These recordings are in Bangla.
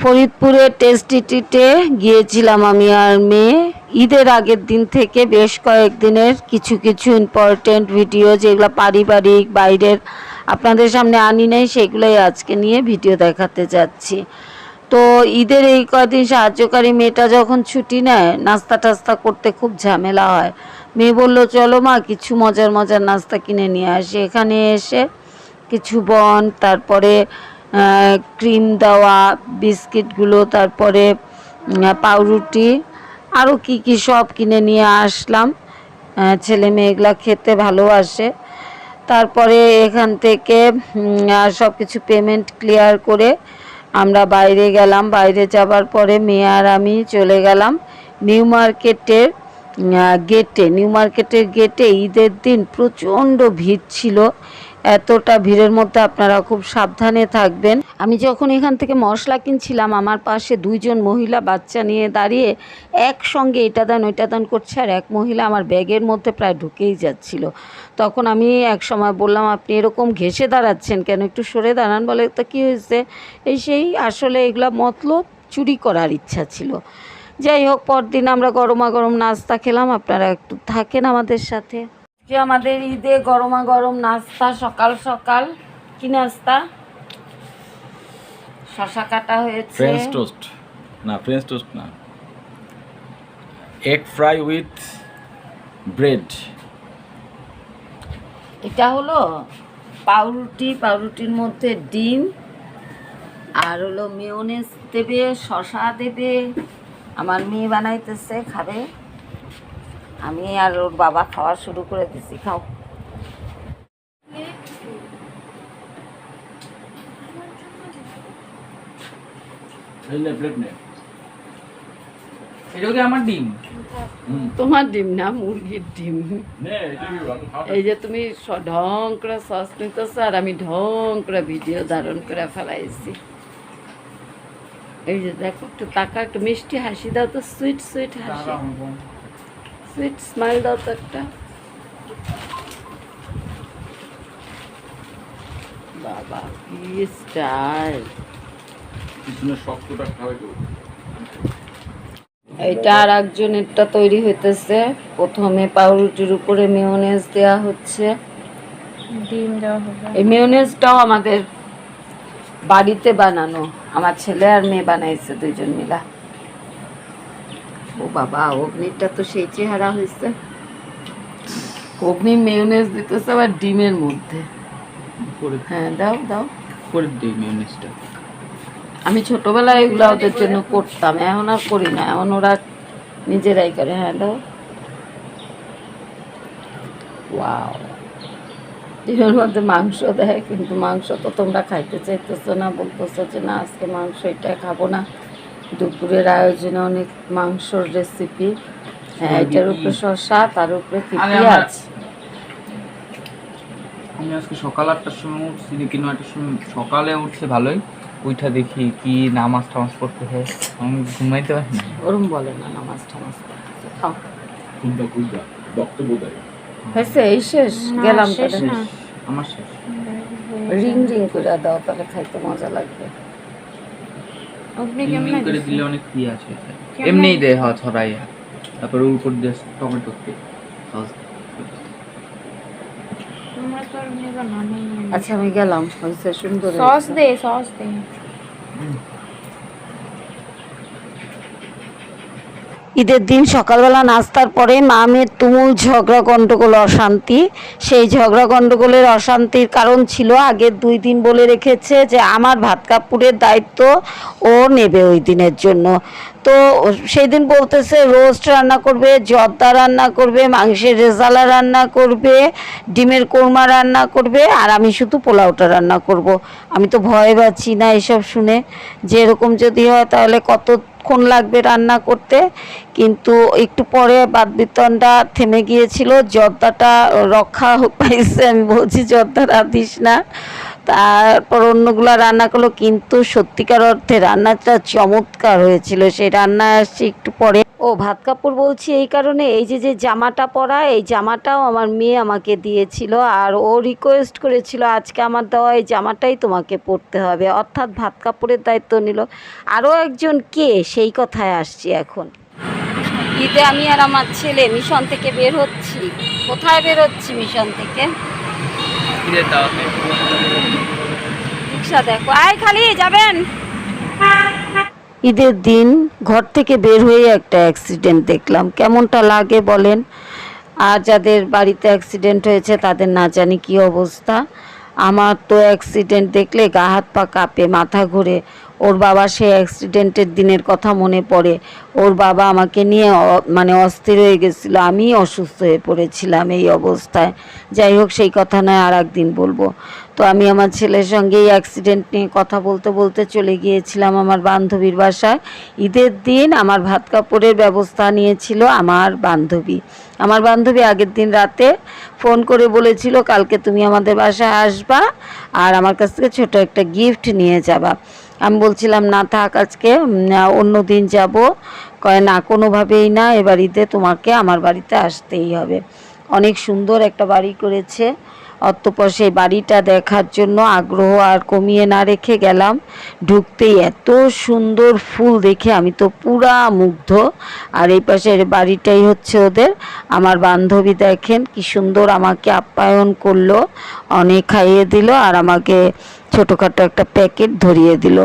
ফরিদপুরে টেস্টিটিতে গিয়েছিলাম আমি আর মেয়ে। ঈদের আগের দিন থেকে বেশ কয়েকদিনের কিছু কিছু ইম্পর্টেন্ট ভিডিও যেগুলো পারিবারিক, বাইরের, আপনাদের সামনে আনি নাই, সেগুলোই আজকে নিয়ে ভিডিও দেখাতে যাচ্ছি। তো ঈদের এই কদিন সাহায্যকারী মেয়েটা যখন ছুটি নেয়, নাস্তা টাস্তা করতে খুব ঝামেলা হয়। মেয়ে বলল, চলো মা, কিছু মজার মজার নাস্তা কিনে নিয়ে আসি। এখানে এসে কিছু বন, তারপরে ক্রিম দেওয়া, বিস্কিটগুলো, তারপরে পাউরুটি আরও কি কি সব কিনে নিয়ে আসলাম। ছেলে মেয়েগুলা খেতে ভালোবাসে। তারপরে এখান থেকে সব কিছু পেমেন্ট ক্লিয়ার করে আমরা বাইরে গেলাম। বাইরে যাবার পরে মেয়ে আর আমি চলে গেলাম নিউ মার্কেটের গেটে নিউ মার্কেটের গেটে ঈদের দিন প্রচণ্ড ভিড় ছিল। এতটা ভিড়ের মধ্যে আপনারা খুব সাবধানে থাকবেন। আমি যখন এখান থেকে মশলা কিনছিলাম, আমার পাশে দুইজন মহিলা বাচ্চা নিয়ে দাঁড়িয়ে একসঙ্গে এটা দান, ওইটা দান করছে, আর এক মহিলা আমার ব্যাগের মধ্যে প্রায় ঢুকেই যাচ্ছিল। তখন আমি এক সময় বললাম, আপনি এরকম ঘেসে দাঁড়াচ্ছেন কেন? একটু সরে দাঁড়ান। বলে, তা কী হয়েছে? এই সেই আসলে এগুলা মতলব চুরি করার ইচ্ছা ছিল। যাই হোক, পরদিন আমরা গরমা গরম নাস্তা খেলাম। আপনারা একটু থাকেন আমাদের সাথে। যে আমাদের ঈদে গরমা গরম নাস্তা সকাল সকাল। কি নাস্তা? শশা কাটা হয়েছে। ফ্রেঞ্চ টোস্ট না ফ্রেঞ্চ টোস্ট না। এগ ফ্রাই উইথ ব্রেড এটা হলো পাউরুটি পাউরুটির মধ্যে ডিম। আর হলো মেয়নেজ দেবে শশা দেবে। আমার মেয়ে বানাইতেছে খাবে। আমি আর ওর বাবা খাওয়া শুরু করে দিছি খাও। প্লেট নে এটা কি আমার ডিম? তোমার ডিম না মুরগির ডিম। এই যে তুমি ঢং করে সস নিতেছো আর আমি ঢং করে ভিডিও ধারণ করে ফেলাইছি। এই যে দেখো একটু টাকা একটু মিষ্টি হাসি দাও তো সুইট সুইট হাসি। সুইট স্মাইল দাও তো একটা। বাবা কি স্টাইল এইটা আর একজনেরটা তৈরি হইতেছে। প্রথমে পাউরুটির উপরে মেয়োনেজ দেওয়া হচ্ছে। ডিম দেওয়া হবে। এই মেয়োনেজটাও আমাদের বাড়িতে বানানো। আমার ছেলে আর মেয়ে বানাইছে দুইজন মিলা। ও বাবা অগ্নিটা তো সেই চেহারা হয়েছে। অগ্নি মেয়োনেজ দিতেছে আবার ডিমের মধ্যে। হ্যাঁ দাও দাও। করে দিই মিউনিসটা আমি ছোটবেলায় এগুলো ওদের জন্য করতাম এখন আর করি না এখন ওরা নিজেরাই করে। হ্যাঁ দাও। ওয়াও ডিমের মধ্যে মাংস দেয় কিন্তু মাংস তো তোমরা খাইতে চাইতেছো না বলতেছো যে না আজকে মাংস এটা খাব না। দুপুরের আয়োজনে অনেক মাংসর রেসিপি হ্যাঁ এটার উপরে শসা তার উপরে পেঁয়াজ? আমি আজকে সকাল আটটার সময় উঠছি কিন্তু আটটার সময় সকালে উঠছে ভালোই। ওইটা দেখি কি নামাজ টামাজ পড়তে হয়। আমি ঘুমাইতে পারি না। ওরম বলে না নামাজ টামাজ। খাও। হয়েছে এই শেষ? গেলাম শেষ আমার শেষ। রিং রিং করে দাও তাহলে খাইতে মজা লাগবে। আপনি ডিম কেমন করে দিলে অনেক কি আছে এমনিই দে হ্যাঁ ছড়াইয়া তারপরে উপর দিয়ে টমেটো দিয়ে সস তোমরা তো আর নেবে না নেই আচ্ছা আমি গেলাম। হয়েছে সুন্দর সস হয়েছে। দে সস দে। ঈদের দিন সকালবেলা নাস্তার পরে মা মেয়ের তুমুল ঝগড়া গণ্ডগোল অশান্তি। সেই ঝগড়া গণ্ডগোলের অশান্তির কারণ ছিল আগের দুই দিন বলে রেখেছে যে আমার ভাত কাপড়ের দায়িত্ব ও নেবে ওই দিনের জন্য। তো সেই দিন বলতেছে, রোস্ট রান্না করবে, জর্দা রান্না করবে, মাংসের রেজালা রান্না করবে, ডিমের কোরমা রান্না করবে, আর আমি শুধু পোলাওটা রান্না করব। আমি তো ভয় পাচ্ছি না এসব শুনে। যে এরকম যদি হয় তাহলে কতক্ষণ লাগবে রান্না করতে, কিন্তু একটু পরে বাদ বিতনটা থেমে গিয়েছিল, জর্দাটা রক্ষা পাইছে, আমি বলছি জর্দা রাঁধিস না। তারপর অন্যগুলো রান্না করল, কিন্তু সত্যিকার অর্থে রান্নাটা চমৎকার হয়েছিল, সেই রান্না আসছি একটু পরে। ও ভাত কাপড় বলছি এই কারণে এই যে যে জামাটা পরা এই জামাটাও আমার মেয়ে আমাকে দিয়েছিল আর ও রিকোয়েস্ট করেছিল আজকে আমার দেওয়া এই জামাটাই তোমাকে পরতে হবে। অর্থাৎ ভাত কাপড়ের দায়িত্ব নিল। আরও একজন কে? সেই কথায় আসছি এখন। ঈদে আমি আর আমার ছেলে মিশন থেকে বের হচ্ছি। কোথায় বের হচ্ছি মিশন থেকে? রিক্সা দেখো। আয় খালি যাবেন? ঈদের দিন ঘর থেকে বের হয়ে একটা অ্যাক্সিডেন্ট দেখলাম। কেমনটা লাগে বলেন? আর যাদের বাড়িতে অ্যাক্সিডেন্ট হয়েছে তাদের না জানি কি অবস্থা। আমার তো অ্যাক্সিডেন্ট দেখলে গা হাত পা কাঁপে, মাথা ঘুরে। ওর বাবা সেই অ্যাক্সিডেন্টের দিনের কথা মনে পড়ে। ওর বাবা আমাকে নিয়ে মানে অস্থির হয়ে গেছিল। আমি অসুস্থ হয়ে পড়েছিলাম এই অবস্থায়। যাই হোক, সেই কথা নয় আর একদিন বলব। তো আমি আমার ছেলের সঙ্গে এই অ্যাক্সিডেন্ট নিয়ে কথা বলতে বলতে চলে গিয়েছিলাম আমার বান্ধবীর বাসায়। ঈদের দিন আমার ভাত কাপড়ের ব্যবস্থা নিয়েছিল আমার বান্ধবী। আমার বান্ধবী আগের দিন রাতে ফোন করে বলেছিল, কালকে তুমি আমাদের বাসায় আসবা আর আমার কাছ থেকে ছোট একটা গিফট নিয়ে যাবা। আমি বলছিলাম, না থাক, আজকে অন্য দিন যাব। কয়, না, কোনোভাবেই না এবার ঈদে তোমাকে আমার বাড়িতে আসতেই হবে। অনেক সুন্দর একটা বাড়ি করেছে। অতঃপর সেই বাড়িটা দেখার জন্য আগ্রহ আর কমিয়ে না রেখে গেলাম। ঢুকতেই এত সুন্দর ফুল দেখে আমি তো পুরা মুগ্ধ। আর এই পাশের বাড়িটাই হচ্ছে ওদের। আমার বান্ধবী দেখেন কি সুন্দর আমাকে আপ্যায়ন করল, অনেক খাইয়ে দিল আর আমাকে ছোটোখাটো একটা প্যাকেট ধরিয়ে দিল।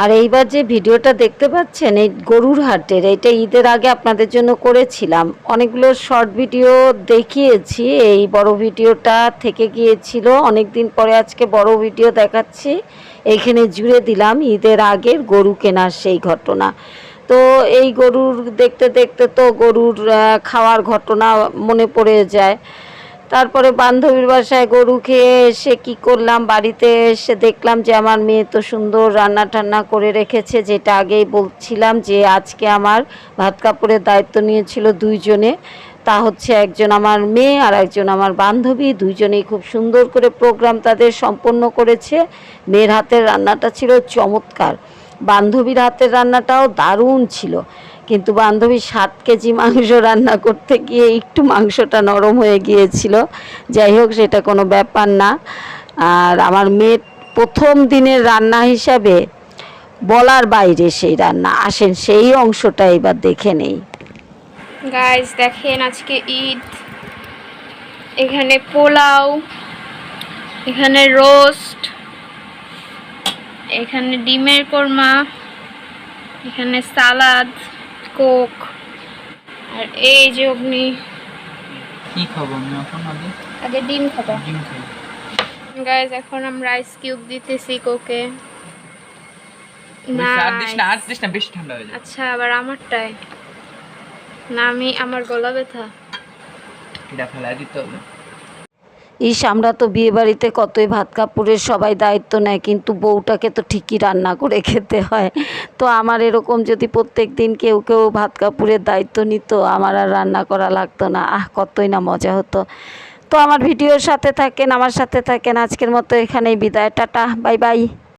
আর এইবার যে ভিডিওটা দেখতে পাচ্ছেন, এই গরুর হাটের, এটা ঈদের আগে আপনাদের জন্য করেছিলাম। অনেকগুলো শর্ট ভিডিও দেখিয়েছি, এই বড় ভিডিওটা থেকে গিয়েছিল। অনেক দিন পরে আজকে বড় ভিডিও দেখাচ্ছি। এখানে জুড়ে দিলাম ঈদের আগের গরু কেনার সেই ঘটনা। তো এই গরুর দেখতে দেখতে তো গরুর খাওয়ার ঘটনা মনে পড়ে যায়। তারপরে বান্ধবীর বাসায় গরু খেয়ে এসে কি করলাম, বাড়িতে এসে দেখলাম যে আমার মেয়ে তো সুন্দর রান্না টান্না করে রেখেছে, যেটা আগেই বলছিলাম যে আজকে আমার ভাত কাপড়ের দায়িত্ব নিয়েছিল দুইজনে। তা হচ্ছে একজন আমার মেয়ে আর একজন আমার বান্ধবী, দুইজনেই খুব সুন্দর করে প্রোগ্রাম তাদের সম্পন্ন করেছে। মেয়ের হাতের রান্নাটা ছিল চমৎকার। বান্ধবীর হাতের রান্নাটাও দারুণ ছিল। কিন্তু বান্ধবী সাত কেজি মাংস রান্না করতে গিয়ে একটু মাংসটা নরম হয়ে গিয়েছিল। যাই হোক, সেটা কোনো ব্যাপার না। আর আমার মেয়ের প্রথম দিনের রান্না হিসাবে বলার বাইরে সেই রান্না। আসেন সেই অংশটা এবার দেখে নেই। গাইজ দেখেন আজকে ঈদ। এখানে পোলাও, এখানে রোস্ট, এখানে ডিমের কোরমা, এখানে সালাদ। কোক আর এই যে অগ্নি। কি খাব আমি এখন আগে? আগে ডিম খাব। ডিম খাই। গাইজ এখন আমরা আইস কিউব দিতেছি কোকে। না আর. দিস না বেশি ঠান্ডা হয়ে যাবে। আচ্ছা আবার আমারটাই না আমি আমার গলা ব্যথা। এটা ফেলাই দিতে হবে। ইস, আমরা তো বিয়ে বাড়িতে কতই ভাত কাপড়ের সবাই দায়িত্ব নেয়, কিন্তু বউটাকে তো ঠিকই রান্না করে খেতে হয়। তো আমার এরকম যদি প্রত্যেক দিন কেউ কেউ ভাত কাপড়ের দায়িত্ব নিত, আমার আর রান্না করা লাগতো না। আহ, কতই না মজা হতো। তো আমার ভিডিওর সাথে থাকেন, আমার সাথে থাকেন। আজকের মতো এখানেই বিদায়। Tata, bye bye.